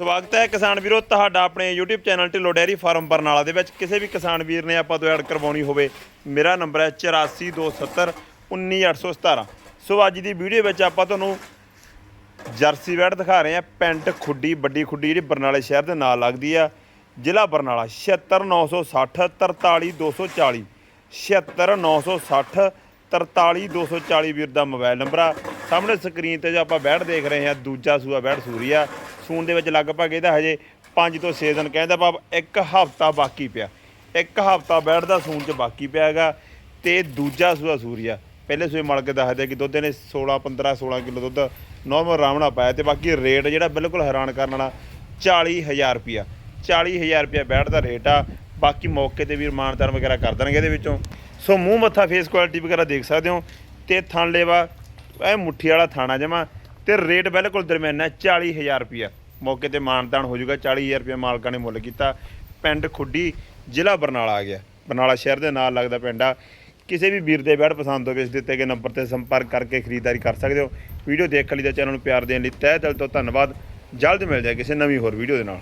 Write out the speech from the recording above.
ਸਵਾਗਤ ਹੈ ਕਿਸਾਨ ਵੀਰੋ, ਤੁਹਾਡਾ ਆਪਣੇ YouTube channel Dhillon dairy farm Barnala ਦੇ ਵਿੱਚ। ਕਿਸੇ ਵੀ ਕਿਸਾਨ ਵੀਰ ਨੇ ਆਪਾਂ ਤੋਂ ਐਡ ਕਰਵਾਉਣੀ ਹੋਵੇ, ਮੇਰਾ ਨੰਬਰ ਹੈ 8427 19817 ਸੋ ਅੱਜ ਦੀ ਵੀਡੀਓ ਵਿੱਚ ਆਪਾਂ ਤੁਹਾਨੂੰ ਜਰਸੀ ਵੈਟ ਦਿਖਾ ਰਹੇ ਹਾਂ ਪੈਂਟ ਖੁੱਡੀ, ਵੱਡੀ ਖੁੱਡੀ, ਜਿਹੜੀ ਬਰਨਾਲੇ ਸ਼ਹਿਰ ਦੇ ਨਾਲ ਲੱਗਦੀ ਆ। ਜ਼ਿਲ੍ਹਾ ਬਰਨਾਲਾ 76960 43240 76960 43240 ਵੀਰ ਦਾ ਮੋਬਾਈਲ ਨੰਬਰ ਆ। ਸਾਹਮਣੇ ਸਕਰੀਨ ਤੇ ਜੋ ਆਪਾਂ ਬੈਠ ਦੇਖ ਰਹੇ ਹਾਂ, ਦੂਜਾ ਸੂਆ ਬੈਠ ਸੂਰੀ ਆ। ਸੂਣ ਦੇ ਵਿੱਚ ਲਗਭਗ ਇਹਦਾ ਹਜੇ 5 ਤੋਂ 6 ਦਿਨ ਕਹਿੰਦਾ ਭਾਵ ਇੱਕ ਹਫਤਾ ਬਾਕੀ ਪਿਆ। ਇੱਕ ਹਫਤਾ ਬੈਠਦਾ ਸੂਣ ਚ ਬਾਕੀ ਪਿਆ ਹੈਗਾ ਤੇ ਦੂਜਾ ਸੂਆ ਸੂਰੀਆ ਪਹਿਲੇ ਸੂਏ ਮਲ ਦੱਸਦੇ ਕਿ ਦੁੱਧ ਨੇ 16 15 16 ਕਿਲੋ ਦੁੱਧ ਨਾਰਮਲ ਰਾਮਣਾ ਪਾਇਆ ਤੇ ਬਾਕੀ ਰੇਟ ਜਿਹੜਾ ਬਿਲਕੁਲ ਹੈਰਾਨ ਕਰਨ ਵਾਲਾ 40000 ਰੁਪਿਆ 40000 ਰੁਪਿਆ ਬੈਠ ਦਾ ਰੇਟ ਆ। ਬਾਕੀ ਮੌਕੇ ਤੇ ਵੀ ਮਾਨਤਾਨ ਵਗੈਰਾ ਕਰ ਦੇਣਗੇ ਇਹਦੇ ਵਿੱਚੋਂ। ਸੋ ਮੂੰਹ ਮੱਥਾ ਫੇਸ ਕੁਆਲਿਟੀ ਵਗੈਰਾ ਦੇਖ ਸਕਦੇ ਹੋ ਤੇ ਥਣ ਲੇਵਾ, ਇਹ ਮੁੱਠੀ ਵਾਲਾ ਥਾਣਾ ਜਮਾ ਤੇ ਰੇਟ ਬਿਲਕੁਲ ਦਰਮਿਆਨਾ 40000 ਰੁਪਿਆ ਮੌਕੇ ਤੇ ਮਾਨਤਾਨ ਹੋ ਜਾਊਗਾ 40000 ਰੁਪਿਆ ਮਾਲਕਾਂ ਨੇ ਮੁੱਲ ਕੀਤਾ। ਪਿੰਡ ਖੁੱਡੀ ਜ਼ਿਲ੍ਹਾ ਬਰਨਾਲਾ ਆ ਗਿਆ। ਬਰਨਾਲਾ ਸ਼ਹਿਰ ਦੇ ਨਾਲ ਲੱਗਦਾ ਪਿੰਡ ਆ। ਕਿਸੇ ਵੀ ਵੀਰ ਦੇ ਬੈਡ ਪਸੰਦ ਹੋਵੇ, ਇਸ ਦਿੱਤੇ ਗਏ ਨੰਬਰ ਤੇ ਸੰਪਰਕ ਕਰਕੇ ਖਰੀਦਦਾਰੀ ਕਰ ਸਕਦੇ ਹੋ। ਵੀਡੀਓ ਦੇਖਣ ਲਈ ਤਾਂ ਚੈਨਲ ਨੂੰ ਪਿਆਰ ਦੇਣ ਲਈ ਤਹਿ ਦਿਲ ਤੋਂ ਧੰਨਵਾਦ। ਜਲਦ ਮਿਲਦੇ ਆ ਕਿਸੇ ਨਵੀਂ ਹੋਰ ਵੀਡੀਓ ਦੇ ਨਾਲ।